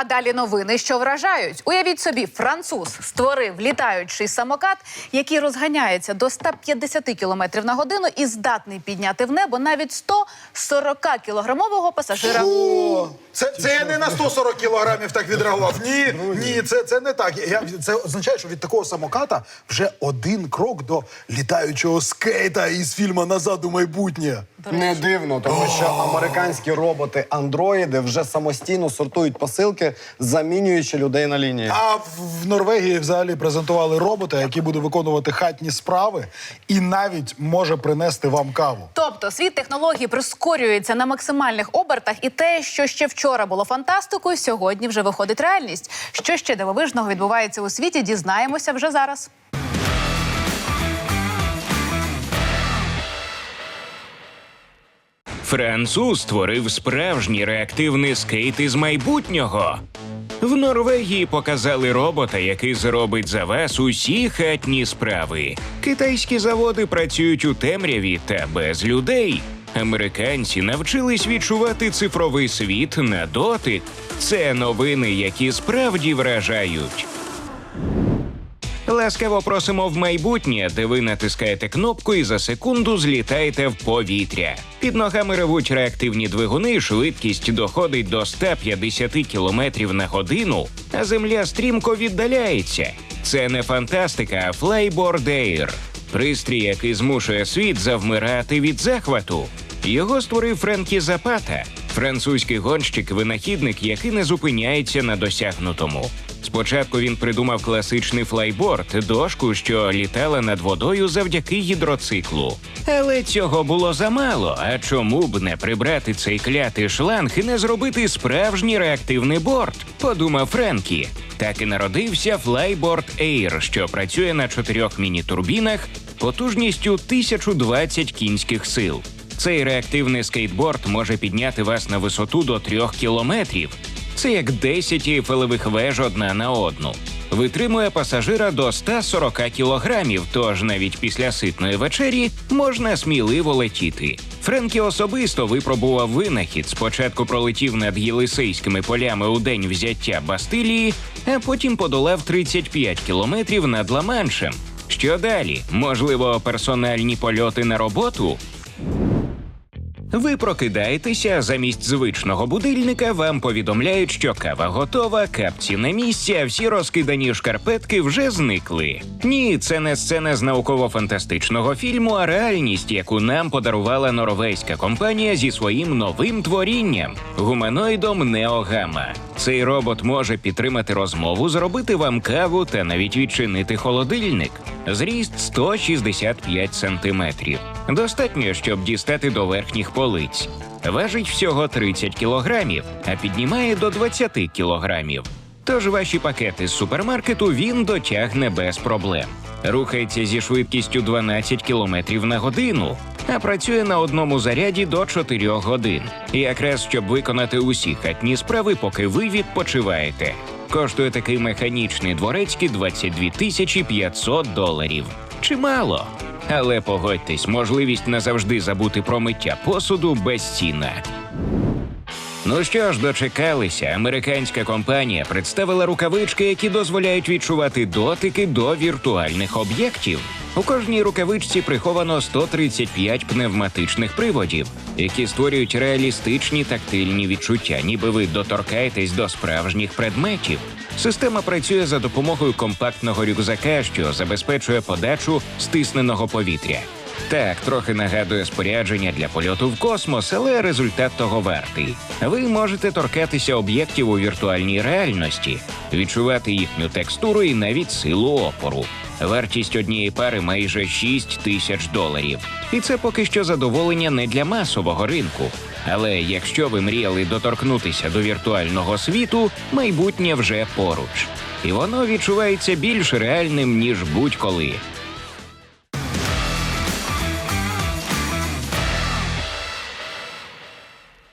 А далі новини, що вражають. Уявіть собі, француз створив літаючий самокат, який розганяється до 150 км на годину і здатний підняти в небо навіть 140 кілограмового пасажира. О, це, це я не на 140 кілограмів так відреагував. Ні, ні, це, це не так. Я, це означає, що від такого самоката вже один крок до літаючого скейта із фільму Назад у майбутнє. Не дивно, тому що американські роботи-андроїди вже самостійно сортують посилки, замінюючи людей на лінії. А в, в Норвегії взагалі презентували робота, який буде виконувати хатні справи і навіть може принести вам каву. Тобто світ технологій прискорюється на максимальних обертах, і те, що ще вчора було фантастикою, сьогодні вже виходить реальність. Що ще дивовижного відбувається у світі, дізнаємося вже зараз. Француз створив справжній реактивний скейт із майбутнього. В Норвегії показали робота, який зробить за вас усі хатні справи. Китайські заводи працюють у темряві та без людей. Американці навчились відчувати цифровий світ на дотик. Це новини, які справді вражають. Ласкаво просимо в майбутнє, де ви натискаєте кнопку і за секунду злітаєте в повітря. Під ногами ревуть реактивні двигуни, швидкість доходить до 150 км на годину, а земля стрімко віддаляється. Це не фантастика, а Air. Пристрій, який змушує світ завмирати від захвату. Його створив Френкі Запата, французький гонщик-винахідник, який не зупиняється на досягнутому. Спочатку він придумав класичний флайборд, дошку, що літала над водою завдяки гідроциклу. Але цього було замало. А чому б не прибрати цей клятий шланг і не зробити справжній реактивний борт? Подумав Френкі. Так і народився Flyboard Air, що працює на чотирьох міні-турбінах потужністю 1020 кінських сил. Цей реактивний скейтборд може підняти вас на висоту до трьох кілометрів. Це як 10 ейфелевих веж одна на одну. Витримує пасажира до 140 кілограмів, тож навіть після ситної вечері можна сміливо летіти. Френкі особисто випробував винахід. Спочатку пролетів над Єлисейськими полями у день взяття Бастилії, а потім подолав 35 кілометрів над Ла-Маншем. Що далі? Можливо, персональні польоти на роботу? Ви прокидаєтеся, замість звичного будильника вам повідомляють, що кава готова, капці на місці, а всі розкидані шкарпетки вже зникли. Ні, це не сцена з науково-фантастичного фільму, а реальність, яку нам подарувала норвезька компанія зі своїм новим творінням гуманоїдом Неогама. Цей робот може підтримати розмову, зробити вам каву та навіть відчинити холодильник. Зріст 165 сантиметрів. Достатньо, щоб дістати до верхніх полиць. Важить всього 30 кілограмів, а піднімає до 20 кілограмів. Тож ваші пакети з супермаркету він дотягне без проблем. Рухається зі швидкістю 12 кілометрів на годину, а працює на одному заряді до 4 годин. Якраз щоб виконати усі хатні справи, поки ви відпочиваєте. Коштує такий механічний дворецький 22 тисячі 500 доларів. Чимало. Але погодьтесь, можливість назавжди забути про миття посуду безцінна. Ну що ж, дочекалися. Американська компанія представила рукавички, які дозволяють відчувати дотики до віртуальних об'єктів. У кожній рукавичці приховано 135 пневматичних приводів, які створюють реалістичні тактильні відчуття, ніби ви доторкаєтесь до справжніх предметів. Система працює за допомогою компактного рюкзака, що забезпечує подачу стисненого повітря. Так, трохи нагадує спорядження для польоту в космос, але результат того вартий. Ви можете торкатися об'єктів у віртуальній реальності, відчувати їхню текстуру і навіть силу опору. Вартість однієї пари майже 6 тисяч доларів. І це поки що задоволення не для масового ринку. Але якщо ви мріяли доторкнутися до віртуального світу, майбутнє вже поруч. І воно відчувається більш реальним ніж будь-коли.